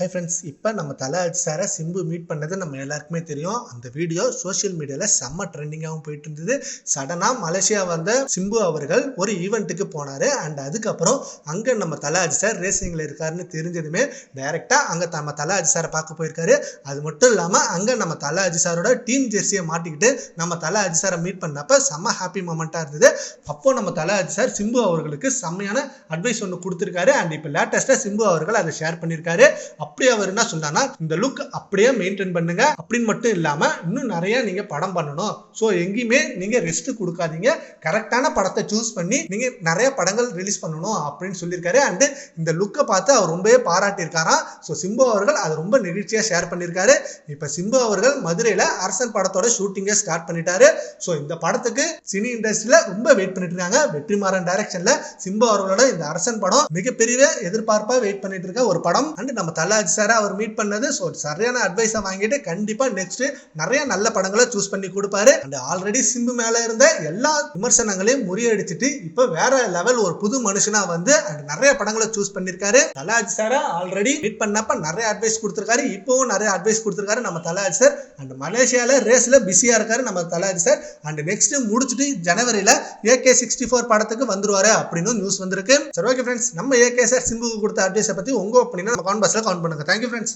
Hi friends இப்போ நம்ம தலை சாரை சிம்பு மீட் பண்ணது நம்ம எல்லாருக்குமே தெரியும். அந்த வீடியோ சோஷியல் மீடியாவில் செம்ம ட்ரெண்டிங்காகவும் போயிட்டு இருந்தது. சடனாக மலேசியா வந்த சிம்பு அவர்கள் ஒரு ஈவெண்ட்டுக்கு போனார். அண்ட் அதுக்கப்புறம் அங்கே நம்ம தலை சார் ரேசிங்கில் இருக்காருன்னு தெரிஞ்சதுமே டைரெக்டாக அங்கே நம்ம தலை சாரை பார்க்க போயிருக்காரு. அது மட்டும் இல்லாமல் அங்கே நம்ம தலை சாரோட டீம் ஜெர்சியை மாட்டிக்கிட்டு நம்ம தலை சாரை மீட் பண்ணப்ப செம்ம ஹாப்பி மூமெண்ட்டாக இருந்தது. அப்போது நம்ம தலை சார் சிம்பு அவர்களுக்கு செம்மையான அட்வைஸ் ஒன்று கொடுத்துருக்காரு. அண்ட் இப்போ லேட்டஸ்ட்டாக சிம்பு அவர்கள் அதை ஷேர் பண்ணியிருக்காரு. அப்படி அவர் என்ன சொன்னான்னா இந்த லுக் அப்படியே மெயின்டைன் பண்ணுங்க. அப்படின்னு மட்டும் இல்லாம இன்னும் நிறைய நீங்க படம் பண்ணணும். ஸோ எங்கேயுமே நீங்க ரெஸ்ட் கொடுக்காதீங்க. கரெக்டான படத்தை சூஸ் பண்ணி நீங்க நிறைய படங்கள் ரிலீஸ் பண்ணணும் அப்படின்னு சொல்லியிருக்காரு. அண்டு இந்த லுக்கை பார்த்து அவர் ரொம்பவே பாராட்டியிருக்காராம். ஸோ சிம்பு அவர்கள் அதை ரொம்ப நெகிழ்ச்சியாக ஷேர் பண்ணியிருக்காரு. இப்போ சிம்பு அவர்கள் மதுரையில் அரசன் படத்தோட ஷூட்டிங்கை ஸ்டார்ட் பண்ணிட்டாரு. ஸோ இந்த படத்துக்கு சினி இண்டஸ்ட்ரியில் ரொம்ப வெயிட் பண்ணிட்டு இருக்காங்க. வெற்றிமாறன் டைரக்ஷனில் சிம்பு அவர்களோட இந்த அரசன் படம் மிகப்பெரிய எதிர்பார்ப்பாக வெயிட் பண்ணிட்டு இருக்க ஒரு படம். அண்ட் நம்ம தலை தலாஜி சாரை அவர் மீட் பண்ணது. ஸோ சரியான அட்வைஸை வாங்கிட்டு கண்டிப்பாக நெக்ஸ்ட் நிறைய நல்ல படங்களை சூஸ் பண்ணி கொடுப்பாரு. அண்ட் ஆல்ரெடி சிம்பு மேலே இருந்த எல்லா விமர்சனங்களையும் முறியடிச்சிட்டு இப்போ வேற லெவல் ஒரு புது மனுஷனா வந்து அண்ட் நிறைய படங்களை சூஸ் பண்ணிருக்காரு. தலாஜ் சாரை ஆல்ரெடி மீட் பண்ணப்ப நிறைய அட்வைஸ் கொடுத்துருக்காரு. இப்போவும் நிறைய அட்வைஸ் கொடுத்துருக்காரு நம்ம தலாஜ் சார் அண்ட் மலேசியாவில் ரேஸில் பிஸியாக இருக்காரு நம்ம தலாஜ் சார் அண்ட் நெக்ஸ்ட் முடிச்சுட்டு ஜனவரியில் ஏகே சிக்ஸ்டி ஃபோர் படத்துக்கு வந்துருவாரு அப்படின்னு நியூஸ் வந்திருக்கு. சரி ஓகே ஃப்ரெண்ட்ஸ் நம்ம ஏகே சார் சிம்புக்கு கொடுத்த அட்வைஸை பற்றி உங்க ஒப்பீனியன் நம்ம கான் கவுண்ட் பண்ணுங்க தேங்க்யூ ஃப்ரெண்ட்ஸ்